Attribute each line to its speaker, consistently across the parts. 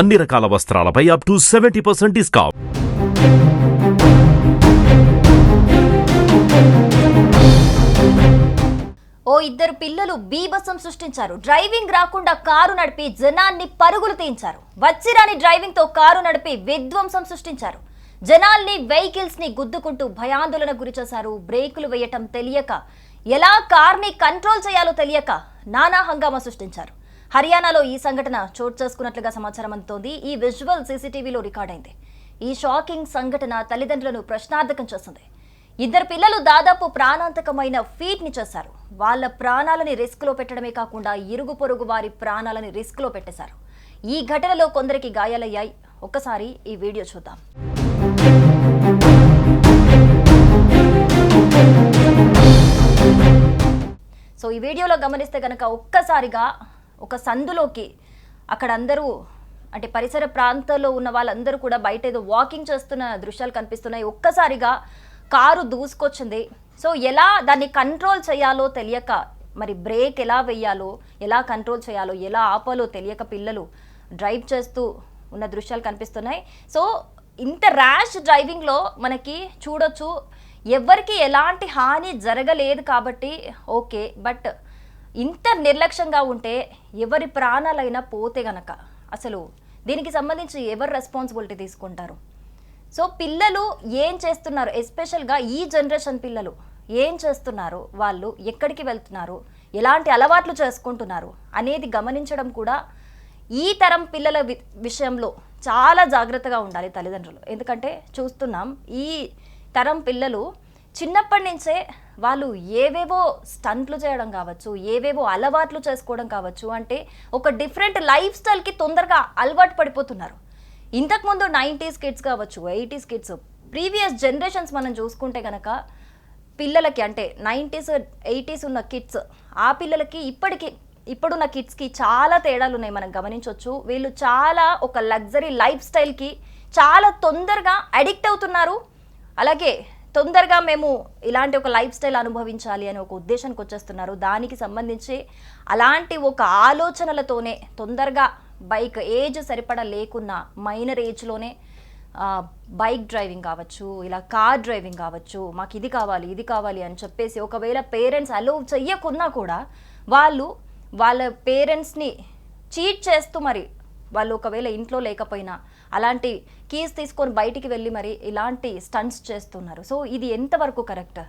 Speaker 1: అన్ని రకాల వస్త్రాలపై up to seventy percent discount
Speaker 2: ఓ ఇద్దరు పిల్లలు బీభత్సం సృష్టించారు. డ్రైవింగ్ రాకుండా కారు నడిపి జనాన్ని పరుగులు తీయించారు. వచ్చిరాని డ్రైవింగ్తో కారు నడిపి విధ్వంసం సృష్టించారు. జనాల్ని వెహికల్స్ని గుద్దుకుంటూ భయాందోళన గురిచేశారు. బ్రేకులు వేయటం తెలియక ఎలా కార్ని కంట్రోల్ చేయాలో తెలియక నానా హంగామా సృష్టించారు. హర్యానాలో ఈ సంఘటన చోటు చేసుకున్నట్లుగా సమాచారం అందుతోంది. ఈ విజువల్ సీసీటీవీలో రికార్డైంది ఈ షాకింగ్ సంఘటన తల్లిదండ్రులను ప్రశ్నార్థకం చేస్తుంది. ఇద్దరు పిల్లలు దాదాపు ప్రాణాంతకమైన ఫీట్ని చేశారు. వాళ్ళ ప్రాణాలని రిస్క్లో పెట్టడమే కాకుండా ఇరుగు పొరుగు వారి ప్రాణాలని రిస్క్లో పెట్టేశారు. ఈ ఘటనలో కొందరికి గాయాలయ్యాయి. ఒక్కసారి ఈ వీడియో చూద్దాం. వీడియోలో గమనిస్తే కనుక ఒక్కసారిగా ఒక సందులోకి అక్కడ అందరూ అంటే పరిసర ప్రాంతాల్లో ఉన్న వాళ్ళందరూ కూడా బయట ఏదో వాకింగ్ చేస్తున్న దృశ్యాలు కనిపిస్తున్నాయి. ఒక్కసారిగా కారు దూసుకొచ్చింది. సో ఎలా దాన్ని కంట్రోల్ చేయాలో తెలియక మరి బ్రేక్ ఎలా వేయాలో ఎలా కంట్రోల్ చేయాలో ఎలా ఆపాలో తెలియక పిల్లలు డ్రైవ్ చేస్తూ ఉన్న దృశ్యాలు కనిపిస్తున్నాయి. సో ఇంత ర్యాష్ డ్రైవింగ్లో మనకి చూడొచ్చు ఎవరికి ఎలాంటి హాని జరగలేదు కాబట్టి ఓకే బట్ ఇంత నిర్లక్ష్యంగా ఉంటే ఎవరి ప్రాణాలైనా పోతే గనక అసలు దీనికి సంబంధించి ఎవరు రెస్పాన్సిబిలిటీ తీసుకుంటారు? సో పిల్లలు ఏం చేస్తున్నారు? ఎస్పెషల్గా ఈ జనరేషన్ పిల్లలు ఏం చేస్తున్నారు? వాళ్ళు ఎక్కడికి వెళ్తున్నారు? ఎలాంటి అలవాట్లు చేసుకుంటున్నారు? అనేది గమనించడం కూడా ఈ తరం పిల్లల వి- విషయంలో చాలా జాగ్రత్తగా ఉండాలి తల్లిదండ్రులు. ఎందుకంటే చూస్తున్నాం ఈ తరం పిల్లలు చిన్నప్పటి నుంచే వాళ్ళు ఏవేవో స్టంట్లు చేయడం కావచ్చు ఏవేవో అలవాట్లు చేసుకోవడం కావచ్చు అంటే ఒక డిఫరెంట్ లైఫ్ స్టైల్కి తొందరగా అలవాటు పడిపోతున్నారు. ఇంతకుముందు నైంటీస్ కిడ్స్ కావచ్చు ఎయిటీస్ కిడ్స్ ప్రీవియస్ జనరేషన్స్ మనం చూసుకుంటే కనుక పిల్లలకి అంటే నైంటీస్ ఎయిటీస్ ఉన్న కిడ్స్ ఆ పిల్లలకి ఇప్పటికి ఇప్పుడున్న కిడ్స్కి చాలా తేడాలు ఉన్నాయి మనం గమనించవచ్చు వీళ్ళు చాలా ఒక లగ్జరీ లైఫ్ స్టైల్కి చాలా తొందరగా అడిక్ట్ అవుతున్నారు. అలాగే తొందరగా మేము ఇలాంటి ఒక లైఫ్ స్టైల్ అనుభవించాలి అని ఒక ఉద్దేశానికి వచ్చేస్తున్నారు. దానికి సంబంధించి అలాంటి ఒక ఆలోచనలతోనే తొందరగా బైక్ ఏజ్ సరిపడా లేకున్నా మైనర్ ఏజ్లోనే బైక్ డ్రైవింగ్ కావచ్చు ఇలా కార్ డ్రైవింగ్ కావచ్చు మాకు ఇది కావాలి ఇది కావాలి అని చెప్పేసి ఒకవేళ పేరెంట్స్ అలో చెయ్యకున్నా కూడా వాళ్ళు వాళ్ళ పేరెంట్స్ని చీట్ చేస్తూ మరి వాళ్ళు ఒకవేళ ఇంట్లో లేకపోయినా అలాంటి కీస్ తీసుకొని బయటికి వెళ్ళి మరి ఇలాంటి స్టంట్స్ చేస్తున్నారు. సో ఇది ఎంతవరకు కరెక్ట్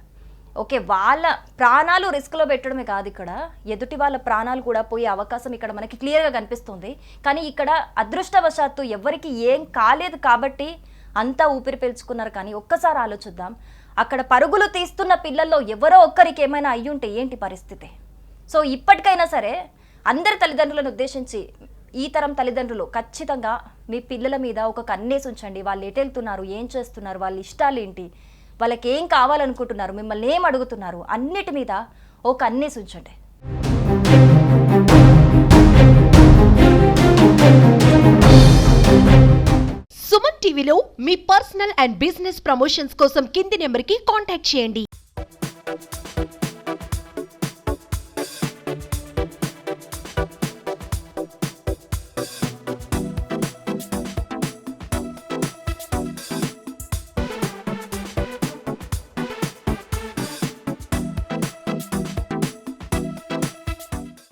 Speaker 2: ఓకే వాళ్ళ ప్రాణాలు రిస్క్లో పెట్టడమే కాదు ఇక్కడ. ఎదుటి వాళ్ళ ప్రాణాలు కూడా పోయే అవకాశం ఇక్కడ మనకి క్లియర్గా కనిపిస్తుంది. కానీ ఇక్కడ అదృష్టవశాత్తు ఎవరికి ఏం కాలేదు కాబట్టి అంతా ఊపిరి పీల్చుకున్నారు. కానీ ఒక్కసారి ఆలోచిద్దాం. అక్కడ పరుగులు తీస్తున్న పిల్లల్లో ఎవరో ఒక్కరికి ఏమైనా అయ్యుంటే ఏంటి పరిస్థితి? సో ఇప్పటికైనా సరే అందరి తల్లిదండ్రులను ఉద్దేశించి ఈ తరం తల్లిదండ్రులు ఖచ్చితంగా మీ పిల్లల మీద ఒక కన్నేసి ఉంచండి. వాళ్ళు ఎటు వెళ్తున్నారు ఏం చేస్తున్నారు? వాళ్ళ ఇష్టాలు ఏంటి వాళ్ళకి ఏం కావాలనుకుంటున్నారు? మిమ్మల్ని ఏం అడుగుతున్నారు? అన్నిటి మీద ఒక కన్నేసి ఉంచండి.
Speaker 3: సుమన్ టీవీలో మీ పర్సనల్ అండ్ బిజినెస్ ప్రమోషన్స్ కోసం కింది నెంబర్కి కాంటాక్ట్ చేయండి.